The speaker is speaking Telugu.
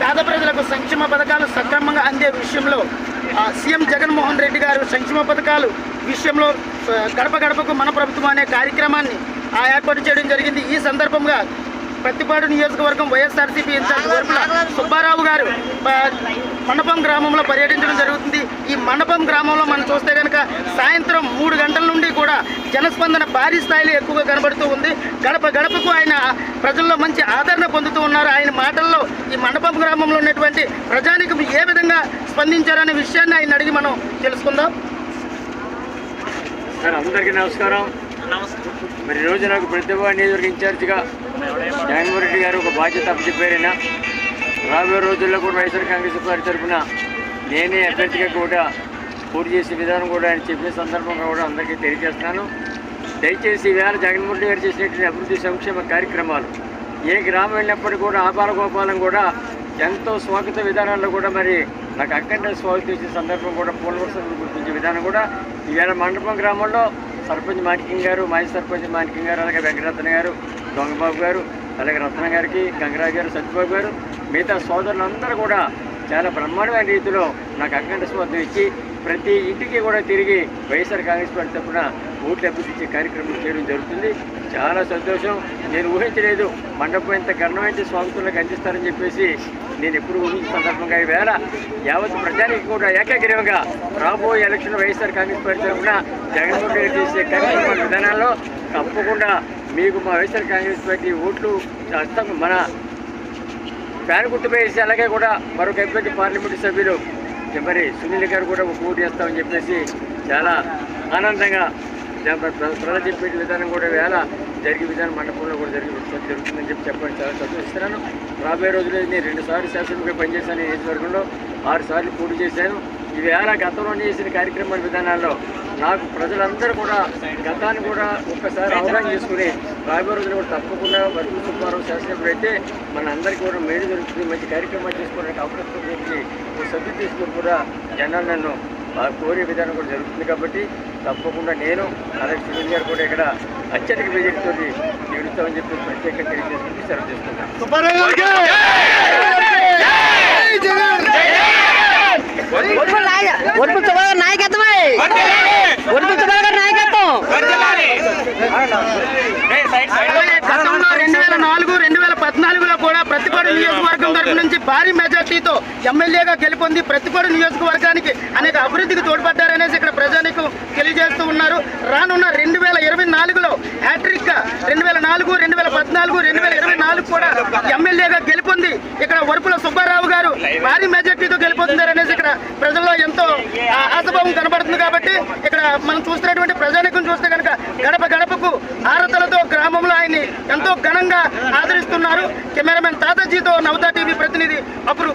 పేద ప్రజలకు సంక్షేమ పథకాలు సక్రమంగా అందే విషయంలో సీఎం జగన్మోహన్ రెడ్డి గారు సంక్షేమ పథకాలు విషయంలో గడప గడపకు మన ప్రభుత్వం అనే కార్యక్రమాన్ని ఏర్పాటు చేయడం జరిగింది. ఈ సందర్భంగా ప్రతిపాడు నియోజకవర్గం వైఎస్ఆర్సీపీ ఇన్ఛార్జ్ వరపుల సుబ్బారావు గారు మండపం గ్రామంలో పర్యటించడం జరుగుతుంది. ఈ మండపం గ్రామంలో మనం చూస్తే కనుక సాయంత్రం మూడు గంటల కూడా జనస్పందన భారీ స్థాయిలో ఎక్కువగా కనబడుతూ ఉంది. గడప గడపకు ఆయన ప్రజల్లో మంచి ఆదరణ పొందుతూ ఉన్నారు. ఆయన మాటల్లో ఈ మండపం గ్రామంలో ఉన్నటువంటి ప్రజానికం ఏ విధంగా స్పందించారనే విషయాన్ని ఆయన అడిగి మనం తెలుసుకుందాం. సార్ అందరికీ నమస్కారం. మరి ఈ రోజు నాకు ప్రతిభా నియోజకవర్గ ఇన్ఛార్జిగా జగన్మోహన్ రెడ్డి గారు ఒక బాధ్యత అప్పచెప్పారైనా రాబోయే రోజుల్లో కూడా వైఎస్ఆర్ కాంగ్రెస్ పార్టీ తరఫున నేనే అభ్యర్థిగా కూడా పూర్తి చేసే విధానం కూడా ఆయన చెప్పిన సందర్భంగా కూడా అందరికీ తెలియజేస్తున్నాను. దయచేసి ఈవేళ జగన్మోహన్ రెడ్డి గారు చేసినటువంటి అభివృద్ధి సంక్షేమ కార్యక్రమాలు ఏ గ్రామం వెళ్ళినప్పటికీ కూడా ఆపాలగోపాలం కూడా ఎంతో స్వాగత విధానాల్లో కూడా మరి నాకు అక్కడే స్వాగతం చేసే సందర్భం కూడా పూలవర్షం గుర్తించే విధానం కూడా ఈవేళ మండపం గ్రామంలో సర్పంచ్ మాణిక్యం గారు మాజీ సర్పంచ్ మాణిక్యం గారు అలాగే వెంకటరత్న గారు దొంగబాబు గారు అలాగే రత్న గారికి గంగరాజు గారు సత్యబాబు గారు మిగతా సోదరులందరూ కూడా చాలా బ్రహ్మాండమైన రీతిలో నాకు అఖండ స్వార్థం ఇచ్చి ప్రతి ఇంటికి కూడా తిరిగి వైఎస్ఆర్ కాంగ్రెస్ పార్టీ తరఫున ఓట్లు అభ్యర్థించే కార్యక్రమం చేయడం జరుగుతుంది. చాలా సంతోషం. నేను ఊహించలేదు మండపం ఇంత ఘనమైన స్వాగతంలోకి అందిస్తారని చెప్పేసి నేను ఎప్పుడు ఊహించిన సందర్భంగా ఈవేళ యావత్ ప్రజానికి కూడా ఏకగ్రీవంగా రాబోయే ఎలక్షన్ వైఎస్ఆర్ కాంగ్రెస్ పార్టీ తరఫున జగన్మోహన్ రెడ్డి చేసే కార్యక్రమాల విధానాల్లో తప్పకుండా మీకు మా వైఎస్ఆర్ కాంగ్రెస్ పార్టీ ఓట్లు మన ఫ్యాన్ గుర్తుపై వేసి అలాగే కూడా మరొక అభ్యర్థి పార్లమెంటు సభ్యులు మరి సునీల్ గారు కూడా ఒక ఓటు చేస్తామని చెప్పేసి చాలా ఆనందంగా ప్రజలు చెప్పే విధానం కూడా వేళ జరిగే విధానం మండపంలో కూడా జరిగే జరుగుతుందని చెప్పి చెప్పడం. చాలా సంతోషిస్తున్నాను. రాబోయే రోజుల్లో నేను రెండు సార్లు శాసనసభ్యుగా పనిచేశాను నియోజకవర్గంలో. ఆరు సార్లు పోటీ చేశాను. ఈ వేళ గతంలో చేసిన కార్యక్రమాల విధానాల్లో నాకు ప్రజలందరూ కూడా గతాన్ని కూడా ఒక్కసారి అవగాహన చేసుకుని రాబోయే రోజులు కూడా తప్పకుండా వర్గ శాసనసభ్యుడు అయితే మన అందరికీ కూడా మేలు జరుగుతుంది మంచి కార్యక్రమాలు చేసుకోవడానికి అవకాశం గురించి సభ్యు తీసుకుని కూడా జనాలు నన్ను కోరే విధానం కూడా జరుగుతుంది కాబట్టి తప్పకుండా నేను అలాగే సునీల్ గారు కూడా ఇక్కడ అత్యధిక మెజార్టీతో నిలుస్తామని చెప్పి ప్రత్యేకంగా తెలియజేసుకుంటూ సెలవు చేసుకుంటాను ఒడుపు నాయకత్వమే ఒడుపు నాయకత్వం గతంలో రెండు వేల నాలుగు రెండు వేల పద్నాలుగులో కూడా ప్రతిపాడు నియోజకవర్గం తరపు నుంచి భారీ మెజార్టీతో ఎమ్మెల్యేగా గెలుపొంది ప్రతిపాడు నియోజకవర్గానికి అనేక అభివృద్ధికి తోడ్పడ్డారనేసి ఇక్కడ ప్రజానికి తెలియజేస్తూ ఉన్నారు. రానున్న రెండు వేల ఇరవై నాలుగులో హ్యాట్రిక్ రెండు వేల నాలుగు రెండు వేల పద్నాలుగు రెండు వేల ఇరవై నాలుగు కూడా ఎమ్మెల్యేగా గెలుపొంది ఇక్కడ వరపుల సుబ్బారావు గారు భారీ మెజార్టీతో గెలుపొందారనేసి ఇక్కడ ప్రజల్లో ఎంతో ఆశభావం కనబడుతుంది కాబట్టి ఇక్కడ మనం చూస్తున్నటువంటి ప్రజానికం చూస్తే కనుక గడప గడపకు ఆరతలతో గ్రామంలో ఆయన్ని ఎంతో ఘనంగా ఆదరిస్తున్నారు. కెమెరామెన్ తాతాజీతో నవతా టీవీ ప్రతినిధి అప్పుడు